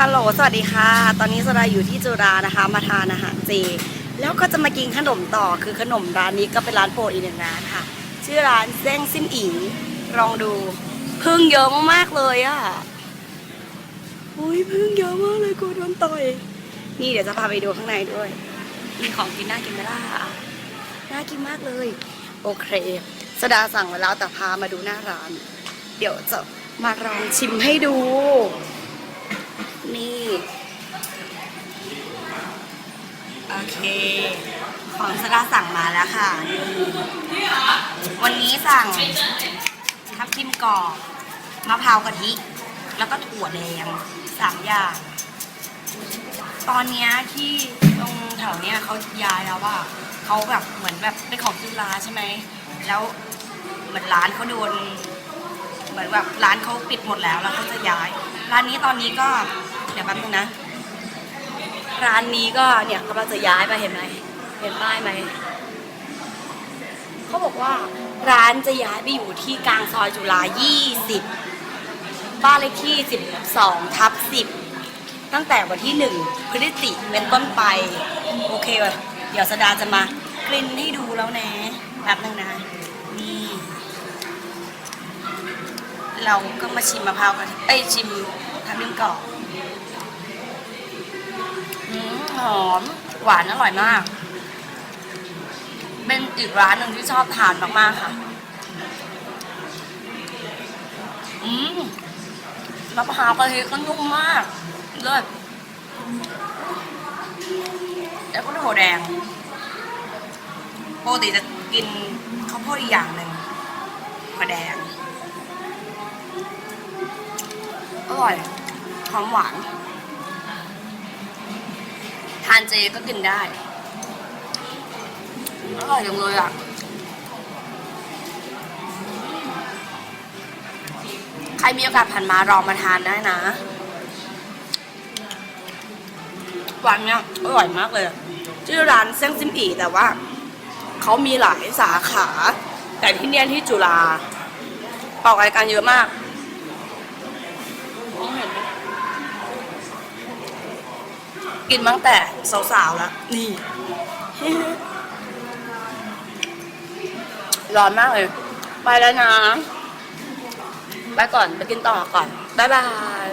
ฮัลโหล สวัสดีค่ะ ตอนนี้สดาอยู่ที่จุฬานะคะ มาทานอาหารเจ แล้วก็จะมากินขนมต่อ คือขนมร้านนี้ก็เป็นร้านโปรดอีกหนึ่งร้านค่ะ ชื่อร้านเซ้งซินอิง ลองดูพึ่งเยอะมากๆเลยอะอุ้ยพึ่งเยอะมากเลยกูโดนต่อย นี่เดี๋ยวจะพาไปดูข้างในด้วย มีของกินน่ากินไหมล่ะ น่ากินมากเลย โอเค สดาสั่งไว้แล้วแต่พามาดูหน้าร้าน เดี๋ยวจะมาลองชิมให้ดู นี่ โอเค ของสดาสั่งมาแล้วค่ะนี่วันนี้สั่งทับทิมกรอบมะพร้าวกะทิ แล้วก็ถั่วแดงสามอย่าง ตอนนี้ที่ตรงแถวเนี้ยเขาย้ายแล้วว่าเขาแบบเหมือนแบบเป็นของจุฬาใช่ไหม แล้วเหมือนร้านเขาโดนเหมือนแบบร้านเขาปิดหมดแล้วแล้วเขาจะย้าย ร้านนี้ตอนนี้ก็ ดี๋ยวแป๊บนึงนะ ร้านนี้ก็เนี่ยกำลังจะย้ายไปเห็นไหมเห็นป้ายไหมเขาบอกว่าร้านจะย้ายไปอยู่ที่กลางซอยจุฬา20 บ้านเลขที่ 12 ทับ 10 ตั้งแต่วันที่ 1 พฤศจิกเป็นต้นไป โอเคป่ะเดี๋ยวสดาจะมากรินให้ดูแล้วนะแป๊บนึงนะ นี่ เราก็มาชิมมะพร้าวกัน เอ้ยชิมทำนึ่งกรอบอืม อม หวานอร่อยมาก เป็นอีกร้านหนึ่งที่ชอบทานมากๆค่ะ อืมมะพร้าวกะทิก็นุ่มมากเลิศแล้วก็ถั่วแดงปกติจะกินข้าวโพดอีกอย่างหนึ่งถั่วแดง อร่อยหอมหวาน ทานเจก็กินได้ อร่อยจังเลยอะ ใครมีโอกาสผ่านมาลองมาทานได้นะหวันเนี้ยอร่อยมากเลย ชื่อร้านเส้งซิมอีแต่ว่าเขามีหลายสาขา แต่ที่เนี่ยที่จุฬาออกรายการเยอะมาก กินมาตั้งแต่สาวๆแล้ว นี่ ร้อนมากเลย ไปแล้วนะ ไปก่อน ไปกินต่อก่อน บ๊ายบาย